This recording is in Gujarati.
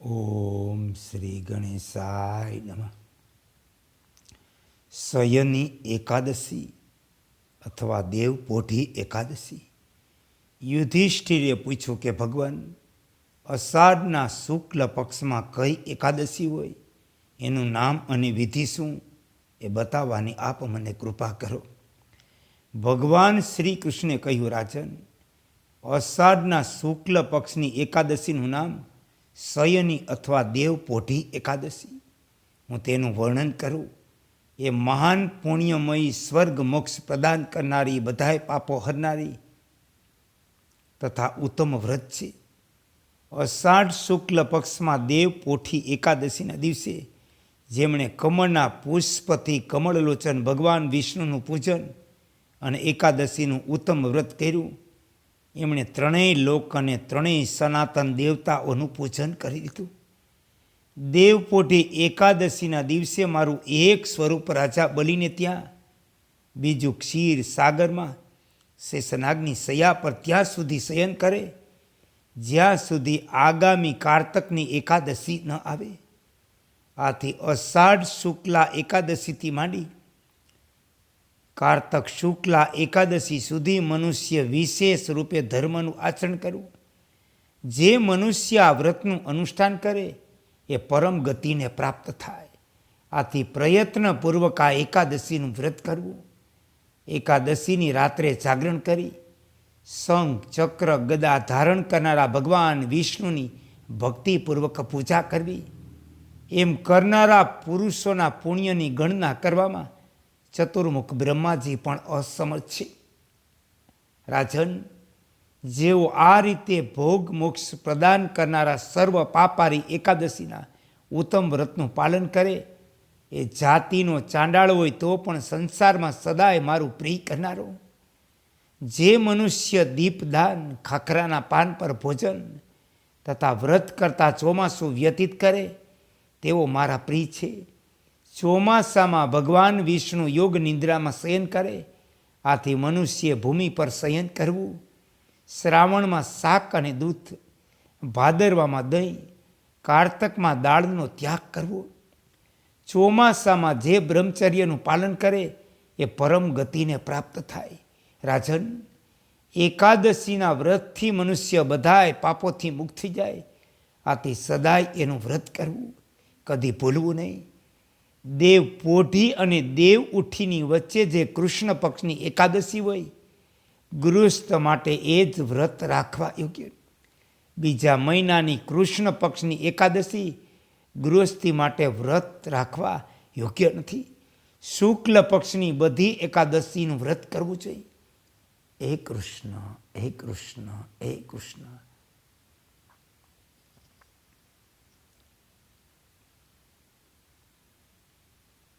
ઓમ શ્રી ગણેશાય નમઃ. શયની એકાદશી અથવા દેવ પોઢી એકાદશી. યુધિષ્ઠિરે પૂછ્યું કે, ભગવાન, અષાઢના શુક્લ પક્ષમાં કઈ એકાદશી હોય? એનું નામ અને વિધિ શું? એ બતાવવાની આપ મને કૃપા કરો. ભગવાન શ્રી કૃષ્ણે કહ્યું, રાજન, અષાઢના શુક્લ પક્ષની એકાદશીનું નામ શયની અથવા દેવ પોઢી એકાદશી. હું તેનું વર્ણન કરું. એ મહાન પુણ્યમયી સ્વર્ગ મોક્ષ પ્રદાન કરનારી બધાય પાપો હરનારી તથા ઉત્તમ વ્રત છે. અષાઢ શુક્લ પક્ષમાં દેવ પોઠી એકાદશીના દિવસે જેમણે કમળના પુષ્પથી કમળલોચન ભગવાન વિષ્ણુનું પૂજન અને એકાદશીનું ઉત્તમ વ્રત કર્યું એમણે ત્રણેય લોક અને ત્રણેય સનાતન દેવતાઓનું પૂજન કરી દીધું. દેવપોઢી એકાદશીના દિવસે મારું એક સ્વરૂપ રાજા બલીને ત્યાં, બીજું ક્ષીર સાગરમાં, શેષનાગની સયા પર ત્યાં સુધી શયન કરે, જ્યાં સુધી આગામી કારતકની એકાદશી ન આવે. આથી અષાઢ શુક્લા એકાદશીથી માંડી કારતક શુક્લા એકાદશી સુધી મનુષ્ય વિશેષ રૂપે ધર્મનું આચરણ કરવું. જે મનુષ્ય આ વ્રતનું અનુષ્ઠાન કરે, એ પરમ ગતિને પ્રાપ્ત થાય. આથી પ્રયત્નપૂર્વક આ એકાદશીનું વ્રત કરવું. એકાદશીની રાત્રે જાગરણ કરી, શંખ, ચક્ર, ગદા ધારણ કરનારા ભગવાન વિષ્ણુની ભક્તિપૂર્વક પૂજા કરવી. એમ કરનારા પુરુષોના પુણ્યની ગણના કરવામાં ચતુર્મુખ બ્રહ્માજી પણ અસમર્થ છે. રાજન, જેઓ આ રીતે ભોગ મોક્ષ પ્રદાન કરનારા સર્વ પાપારી એકાદશીના ઉત્તમ વ્રતનું પાલન કરે, એ જાતિનો ચાંડાળ હોય તો પણ સંસારમાં સદાય મારું પ્રિય કરનારો. જે મનુષ્ય દીપદાન ખાખરાના પાન પર ભોજન તથા વ્રત કરતા ચોમાસું વ્યતીત કરે, તેઓ મારા પ્રિય છે. ચોમાસામાં ભગવાન વિષ્ણુ યોગ નિંદ્રામાં શયન કરે, આથી મનુષ્ય ભૂમિ પર શયન કરવું, શ્રાવણમાં શાક અને દૂધ, ભાદરવામાં દહીં, કારતકમાં દાળનો ત્યાગ કરવો. ચોમાસામાં જે બ્રહ્મચર્યનું પાલન કરે, એ પરમ ગતિને પ્રાપ્ત થાય. રાજન, એકાદશીના વ્રતથી મનુષ્ય બધાય પાપોથી મુક્ત થઈ જાય, આથી સદાય એનું વ્રત કરવું, કદી ભૂલવું નહીં. દેવ પોઢી અને દેવ ઉઠીની વચ્ચે જે કૃષ્ણ પક્ષની એકાદશી હોય, ગૃહસ્થ માટે એ જ વ્રત રાખવા યોગ્ય. બીજા મહિનાની કૃષ્ણ પક્ષની એકાદશી ગૃહસ્થી માટે વ્રત રાખવા યોગ્ય નથી. શુક્લ પક્ષની બધી એકાદશીનું વ્રત કરવું જોઈએ. હે કૃષ્ણ હે કૃષ્ણ હે કૃષ્ણ.